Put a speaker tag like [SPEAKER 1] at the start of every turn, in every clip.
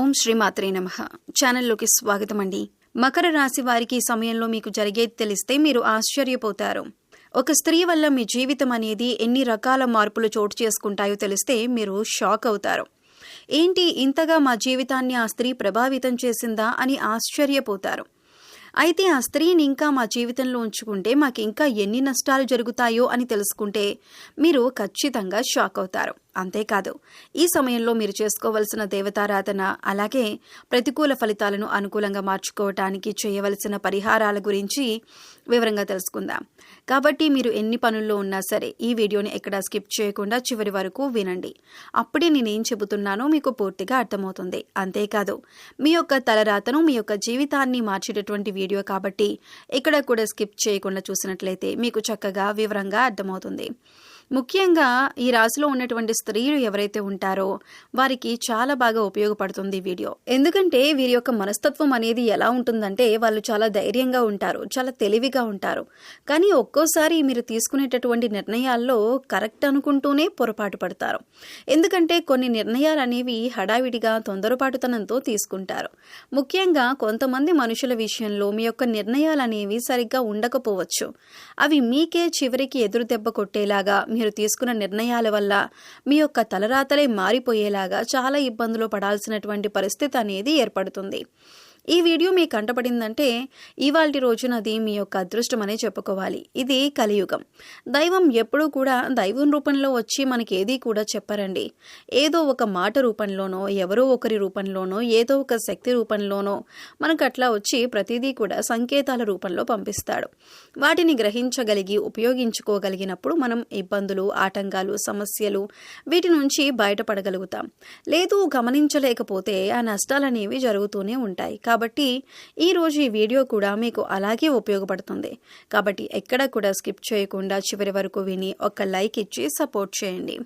[SPEAKER 1] ఓం శ్రీమాత్రే నమ. ఛానల్లోకి స్వాగతం అండి మకర రాశి వారికి ఈ సమయంలో మీకు జరిగేది తెలిస్తే మీరు ఆశ్చర్యపోతారు. ఒక స్త్రీ వల్ల మీ జీవితం అనేది ఎన్ని రకాల మార్పులు చోటు చేసుకుంటాయో తెలిస్తే మీరు షాక్ అవుతారు. ఏంటి ఇంతగా మా జీవితాన్ని ఆ స్త్రీ ప్రభావితం చేసిందా అని ఆశ్చర్యపోతారు. అయితే ఆ స్త్రీని ఇంకా మా జీవితంలో ఉంచుకుంటే మాకు ఇంకా ఎన్ని నష్టాలు జరుగుతాయో అని తెలుసుకుంటే మీరు ఖచ్చితంగా షాక్ అవుతారు. అంతేకాదు ఈ సమయంలో మీరు చేసుకోవలసిన దేవతారాధన అలాగే ప్రతికూల ఫలితాలను అనుకూలంగా మార్చుకోవటానికి చేయవలసిన పరిహారాల గురించి వివరంగా తెలుసుకుందాం. కాబట్టి మీరు ఎన్ని పనుల్లో ఉన్నా సరే ఈ వీడియోని ఎక్కడ స్కిప్ చేయకుండా చివరి వరకు వినండి. అప్పుడే నేనేం చెబుతున్నానో మీకు పూర్తిగా అర్థమవుతుంది. అంతేకాదు మీ యొక్క తలరాతను మీ యొక్క జీవితాన్ని మార్చేటటువంటి వీడియో కాబట్టి ఇక్కడ కూడా స్కిప్ చేయకుండా చూసినట్లయితే మీకు చక్కగా వివరంగా అర్థమవుతుంది. ముఖ్యంగా ఈ రాశిలో ఉన్నటువంటి స్త్రీలు ఎవరైతే ఉంటారో వారికి చాలా బాగా ఉపయోగపడుతుంది వీడియో. ఎందుకంటే వీరి యొక్క మనస్తత్వం అనేది ఎలా ఉంటుందంటే వాళ్ళు చాలా ధైర్యంగా ఉంటారు చాలా తెలివిగా ఉంటారు. కానీ ఒక్కోసారి మీరు తీసుకునేటటువంటి నిర్ణయాల్లో కరెక్ట్ అనుకుంటూనే పొరపాటు పడతారు. ఎందుకంటే కొన్ని నిర్ణయాలు అనేవి హడావిడిగా తొందరపాటుతనంతో తీసుకుంటారు. ముఖ్యంగా కొంతమంది మనుషుల విషయంలో మీ యొక్క నిర్ణయాలు అనేవి సరిగ్గా ఉండకపోవచ్చు. అవి మీకే చివరికి ఎదురు దెబ్బ కొట్టేలాగా మీ మీరు తీసుకున్న నిర్ణయాల వల్ల మీ యొక్క తలరాతలే మారిపోయేలాగా చాలా ఇబ్బందులు పడాల్సినటువంటి పరిస్థితి అనేది ఏర్పడుతుంది. ఈ వీడియో మీకు కంటపడిందంటే ఇవాళ రోజునది మీ యొక్క అదృష్టం అనే చెప్పుకోవాలి. ఇది కలియుగం. దైవం ఎప్పుడూ కూడా దైవం రూపంలో వచ్చి మనకి ఏది కూడా చెప్పరండి. ఏదో ఒక మాట రూపంలోనో ఎవరో ఒకరి రూపంలోనో ఏదో ఒక శక్తి రూపంలోనో మనకు అట్లా వచ్చి ప్రతిదీ కూడా సంకేతాల రూపంలో పంపిస్తాడు. వాటిని గ్రహించగలిగి ఉపయోగించుకోగలిగినప్పుడు మనం ఇబ్బందులు ఆటంకాలు సమస్యలు వీటి నుంచి బయటపడగలుగుతాం. లేదు గమనించలేకపోతే ఆ నష్టాలనేవి జరుగుతూనే ఉంటాయి. కాబట్టి ఈరోజు ఈ వీడియో కూడా మీకు అలాగే ఉపయోగపడుతుంది. కాబట్టి ఎక్కడ కూడా స్కిప్ చేయకుండా చివరి వరకు విని ఒక లైక్ ఇచ్చి సపోర్ట్ చేయండి.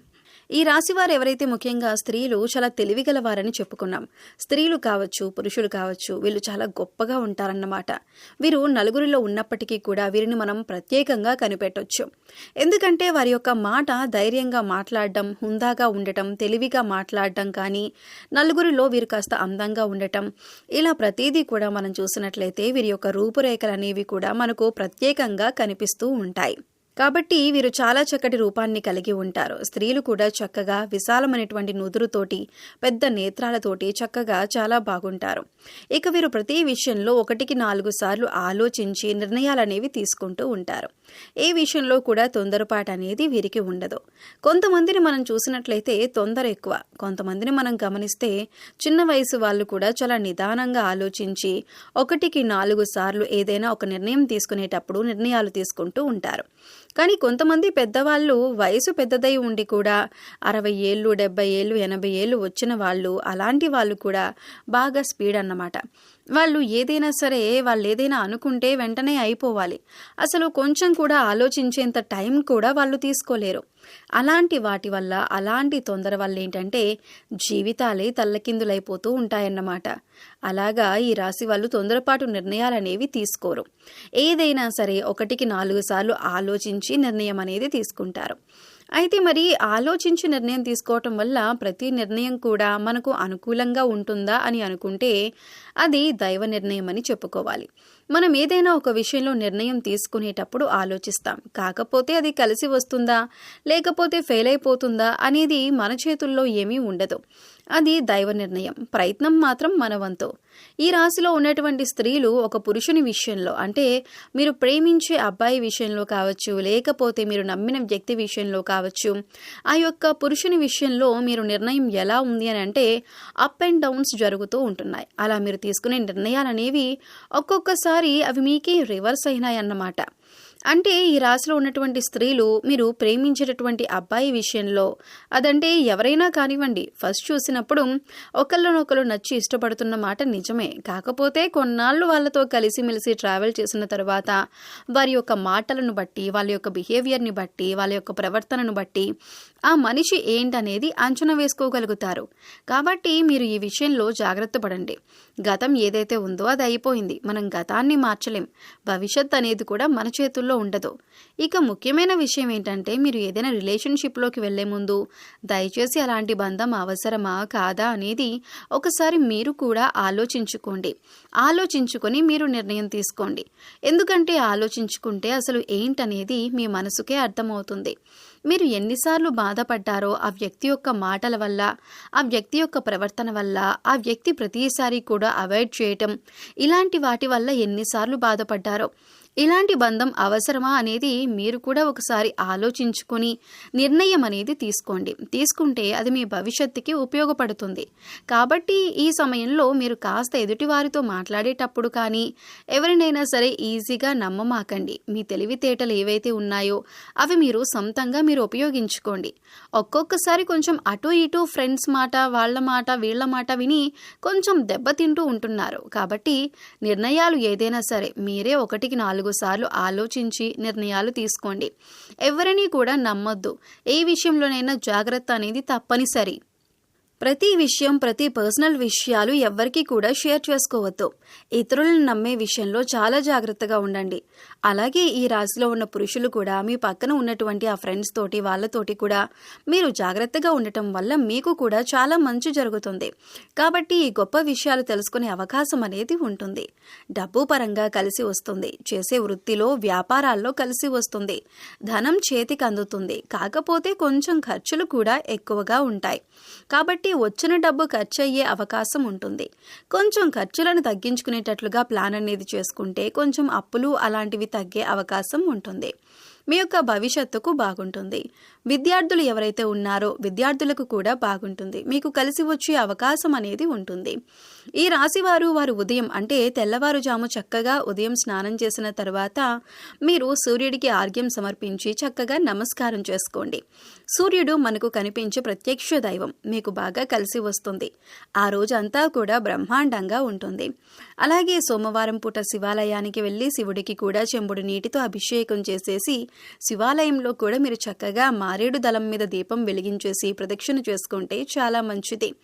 [SPEAKER 1] ఈ రాశివారు ఎవరైతే ముఖ్యంగా స్త్రీలు చాలా తెలివిగలవారని చెప్పుకున్నాం. స్త్రీలు కావచ్చు పురుషులు కావచ్చు వీళ్ళు చాలా గొప్పగా ఉంటారన్నమాట. వీరు నలుగురిలో ఉన్నప్పటికీ కూడా వీరిని మనం ప్రత్యేకంగా కనిపెట్టొచ్చు. ఎందుకంటే వారి యొక్క మాట ధైర్యంగా మాట్లాడడం హుందాగా ఉండటం తెలివిగా మాట్లాడడం కానీ నలుగురిలో వీరు కాస్త అందంగా ఉండటం ఇలా ప్రతిదీ కూడా మనం చూసినట్లయితే వీరి యొక్క రూపురేఖలు అనేవి కూడా మనకు ప్రత్యేకంగా కనిపిస్తూ ఉంటాయి. కాబట్టి వీరు చాలా చక్కటి రూపాన్ని కలిగి ఉంటారు. స్త్రీలు కూడా చక్కగా విశాలమైనటువంటి నుదురుతోటి పెద్ద నేత్రాలతోటి చక్కగా చాలా బాగుంటారు. ఇక వీరు ప్రతి విషయంలో ఒకటికి నాలుగు సార్లు ఆలోచించి నిర్ణయాలనేవి తీసుకుంటూ ఉంటారు. ఏ విషయంలో కూడా తొందరపాటు అనేది వీరికి ఉండదు. కొంతమందిని మనం చూసినట్లయితే తొందర ఎక్కువ. కొంతమందిని మనం గమనిస్తే చిన్న వయసు వాళ్ళు కూడా చాలా నిదానంగా ఆలోచించి ఒకటికి నాలుగు సార్లు ఏదైనా ఒక నిర్ణయం తీసుకునేటప్పుడు నిర్ణయాలు తీసుకుంటూ ఉంటారు. కానీ కొంతమంది పెద్దవాళ్ళు వయసు పెద్దదై ఉండి కూడా అరవై ఏళ్ళు డెబ్బై ఏళ్ళు ఎనభై ఏళ్ళు వచ్చిన వాళ్ళు అలాంటి వాళ్ళు కూడా బాగా స్పీడ్ అన్నమాట. వాళ్ళు ఏదైనా సరే వాళ్ళు ఏదైనా అనుకుంటే వెంటనే అయిపోవాలి. అసలు కొంచెం కూడా ఆలోచించేంత టైం కూడా వాళ్ళు తీసుకోలేరు. అలాంటి వాటి వల్ల అలాంటి తొందర వల్ల ఏంటంటే జీవితాలే తల్లకిందులైపోతూ ఉంటాయన్నమాట. అలాగా ఈ రాశి వాళ్ళు తొందరపాటు నిర్ణయాలు అనేవి తీసుకోరు. ఏదైనా సరే ఒకటికి నాలుగు సార్లు ఆలోచించి నిర్ణయం అనేది తీసుకుంటారు. అయితే మరి ఆలోచించి నిర్ణయం తీసుకోవటం వల్ల ప్రతి నిర్ణయం కూడా మనకు అనుకూలంగా ఉంటుందా అని అనుకుంటే అది దైవ నిర్ణయం అని చెప్పుకోవాలి. మనం ఏదైనా ఒక విషయంలో నిర్ణయం తీసుకునేటప్పుడు ఆలోచిస్తాం. కాకపోతే అది కలిసి వస్తుందా? లేకపోతే ఫెయిల్ అయిపోతుందా? అనేది మన చేతుల్లో ఏమీ ఉండదు. అది దైవ నిర్ణయం. ప్రయత్నం మాత్రం మనవంతో ఈ రాశిలో ఉన్నటువంటి స్త్రీలు ఒక పురుషుని విషయంలో అంటే మీరు ప్రేమించే అబ్బాయి విషయంలో కావచ్చు లేకపోతే మీరు నమ్మిన వ్యక్తి విషయంలో కావచ్చు ఆ యొక్క పురుషుని విషయంలో మీరు నిర్ణయం ఎలా ఉంది అని అంటే అప్ అండ్ డౌన్స్ జరుగుతూ ఉంటున్నాయి. అలా మీరు తీసుకునే నిర్ణయాలు అనేవి ఒక్కొక్కసారి అవి మీకే రివర్స్ అయినాయి అన్నమాట అంటే ఈ రాశిలో ఉన్నటువంటి స్త్రీలు మీరు ప్రేమించేటటువంటి అబ్బాయి విషయంలో అదంటే ఎవరైనా కానివ్వండి ఫస్ట్ చూసినప్పుడు ఒకళ్ళనొకరు నచ్చి ఇష్టపడుతున్న మాట నిజమే. కాకపోతే కొన్నాళ్ళు వాళ్ళతో కలిసిమెలిసి ట్రావెల్ చేసిన తర్వాత వారి యొక్క మాటలను బట్టి వాళ్ళ యొక్క బిహేవియర్ని బట్టి వాళ్ళ యొక్క ప్రవర్తనను బట్టి ఆ మనిషి ఏంటనేది అంచనా వేసుకోగలుగుతారు. కాబట్టి మీరు ఈ విషయంలో జాగ్రత్త పడండి. గతం ఏదైతే ఉందో అది అయిపోయింది. మనం గతాన్ని మార్చలేం. భవిష్యత్ అనేది కూడా మన చేతుల్లో ఉండదు. ఇక ముఖ్యమైన విషయం ఏంటంటే మీరు ఏదైనా రిలేషన్షిప్లోకి వెళ్ళే ముందు దయచేసి అలాంటి బంధం అవసరమా కాదా అనేది ఒకసారి మీరు కూడా ఆలోచించుకోండి. ఆలోచించుకొని మీరు నిర్ణయం తీసుకోండి. ఎందుకంటే ఆలోచించుకుంటే అసలు ఏంటనేది మీ మనసుకే అర్థమవుతుంది. మీరు ఎన్నిసార్లు బాధపడ్డారో ఆ వ్యక్తి యొక్క మాటల వల్ల ఆ వ్యక్తి యొక్క ప్రవర్తన వల్ల ఆ వ్యక్తి ప్రతిసారి కూడా అవాయిడ్ చేయటం ఇలాంటి వాటి వల్ల ఎన్నిసార్లు బాధపడ్డారో? ఇలాంటి బంధం అవసరమా అనేది మీరు కూడా ఒకసారి ఆలోచించుకొని నిర్ణయం అనేది తీసుకోండి. తీసుకుంటే అది మీ భవిష్యత్తుకి ఉపయోగపడుతుంది. కాబట్టి ఈ సమయంలో మీరు కాస్త ఎదుటివారితో మాట్లాడేటప్పుడు కానీ ఎవరినైనా సరే ఈజీగా నమ్మమాకండి. మీ తెలివితేటలు ఏవైతే ఉన్నాయో అవి మీరు సొంతంగా మీరు ఉపయోగించుకోండి. ఒక్కొక్కసారి కొంచెం అటు ఇటు ఫ్రెండ్స్ మాట వాళ్ళ మాట వీళ్ళ మాట విని కొంచెం దెబ్బతింటూ ఉంటున్నారు. కాబట్టి నిర్ణయాలు ఏదైనా సరే మీరే ఒకటికి నాలుగు సార్లు ఆలోచించి నిర్ణయాలు తీసుకోండి. ఎవరిని కూడా నమ్మొద్దు. ఏ విషయంలోనైనా జాగ్రత్త అనేది తప్పనిసరి. ప్రతి విషయం ప్రతి పర్సనల్ విషయాలు ఎవ్వరికీ కూడా షేర్ చేసుకోవద్దు. ఇతరులను నమ్మే విషయంలో చాలా జాగ్రత్తగా ఉండండి. అలాగే ఈ రాశిలో ఉన్న పురుషులు కూడా మీ పక్కన ఉన్నటువంటి ఆ ఫ్రెండ్స్ తోటి వాళ్ళతోటి కూడా మీరు జాగ్రత్తగా ఉండటం వల్ల మీకు కూడా చాలా మంచి జరుగుతుంది. కాబట్టి ఈ గొప్ప విషయాలు తెలుసుకునే అవకాశం అనేది ఉంటుంది. డబ్బు పరంగా కలిసి వస్తుంది. చేసే వృత్తిలో వ్యాపారాల్లో కలిసి వస్తుంది. ధనం చేతికి అందుతుంది. కాకపోతే కొంచెం ఖర్చులు కూడా ఎక్కువగా ఉంటాయి. కాబట్టి వచ్చిన డబ్బు ఖర్చు అయ్యే అవకాశం ఉంటుంది. కొంచెం ఖర్చులను తగ్గించుకునేటట్లుగా ప్లాన్ అనేది చేసుకుంటే కొంచెం అప్పులు అలాంటివి తగ్గే అవకాశం ఉంటుంది. మీ యొక్క భవిష్యత్తుకు బాగుంటుంది. విద్యార్థులు ఎవరైతే ఉన్నారో విద్యార్థులకు కూడా బాగుంటుంది. మీకు కలిసి వచ్చే అవకాశం అనేది ఉంటుంది. ఈ రాశివారు వారు ఉదయం అంటే తెల్లవారుజాము చక్కగా ఉదయం స్నానం చేసిన తర్వాత మీరు సూర్యుడికి ఆర్ఘ్యం సమర్పించి చక్కగా నమస్కారం చేసుకోండి. సూర్యుడు మనకు కనిపించే ప్రత్యక్ష దైవం మీకు బాగా కలిసి వస్తుంది. ఆ రోజంతా కూడా బ్రహ్మాండంగా ఉంటుంది. అలాగే సోమవారం పూట శివాలయానికి వెళ్ళి శివుడికి కూడా చెంబుడు నీటితో అభిషేకం చేసేసి శివాలయంలో కూడా మీరు చక్కగా మారేడు దళం మీద దీపం వెలిగించేసి ప్రదక్షిణ చేసుకుంటే చాలా మంచిది.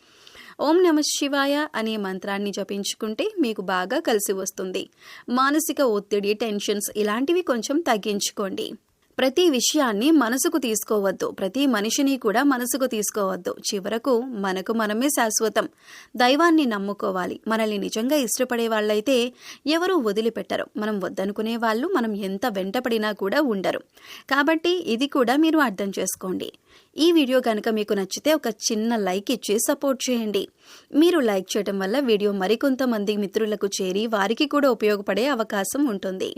[SPEAKER 1] ఓం నమ శివాయ అనే మంత్రాన్ని జపించుకుంటే మీకు బాగా కలిసి వస్తుంది. మానసిక ఒత్తిడి టెన్షన్స్ ఇలాంటివి కొంచెం తగ్గించుకోండి. ప్రతి విషయాన్ని మనసుకు తీసుకోవద్దు. ప్రతి మనిషిని కూడా మనసుకు తీసుకోవద్దు. చివరకు మనకు మనమే శాశ్వతం. దైవాన్ని నమ్ముకోవాలి. మనల్ని నిజంగా ఇష్టపడే వాళ్ళైతే ఎవరూ వదిలిపెట్టరు. మనం వద్దనుకునే వాళ్ళు మనం ఎంత వెంటపడినా కూడా ఉండరు. కాబట్టి ఇది కూడా మీరు అర్థం చేసుకోండి. ఈ వీడియో కనుక మీకు నచ్చితే ఒక చిన్న లైక్ ఇచ్చి సపోర్ట్ చేయండి. మీరు లైక్ చేయడం వల్ల వీడియో మరికొంతమంది మిత్రులకు చేరి వారికి కూడా ఉపయోగపడే అవకాశం ఉంటుంది.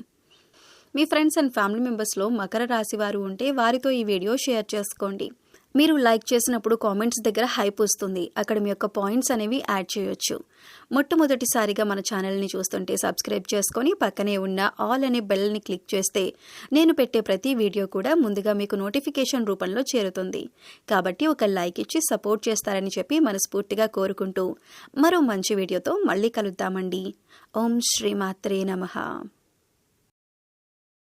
[SPEAKER 1] మీ ఫ్రెండ్స్ అండ్ ఫ్యామిలీ మెంబర్స్లో మకర రాశి వారు ఉంటే వారితో ఈ వీడియో షేర్ చేసుకోండి. మీరు లైక్ చేసినప్పుడు కామెంట్స్ దగ్గర హైప్ వస్తుంది. అక్కడ మీ యొక్క పాయింట్స్ అనేవి యాడ్ చేయొచ్చు. మొట్టమొదటిసారిగా మన ఛానల్ని చూస్తుంటే సబ్స్క్రైబ్ చేసుకొని పక్కనే ఉన్న ఆల్ అనే బెల్ని క్లిక్ చేస్తే నేను పెట్టే ప్రతి వీడియో కూడా ముందుగా మీకు నోటిఫికేషన్ రూపంలో చేరుతుంది. కాబట్టి ఒక లైక్ ఇచ్చి సపోర్ట్ చేస్తారని చెప్పి మనస్ఫూర్తిగా కోరుకుంటూ మరో మంచి వీడియోతో మళ్ళీ కలుద్దామండి. ఓం శ్రీమాత్రే నమః.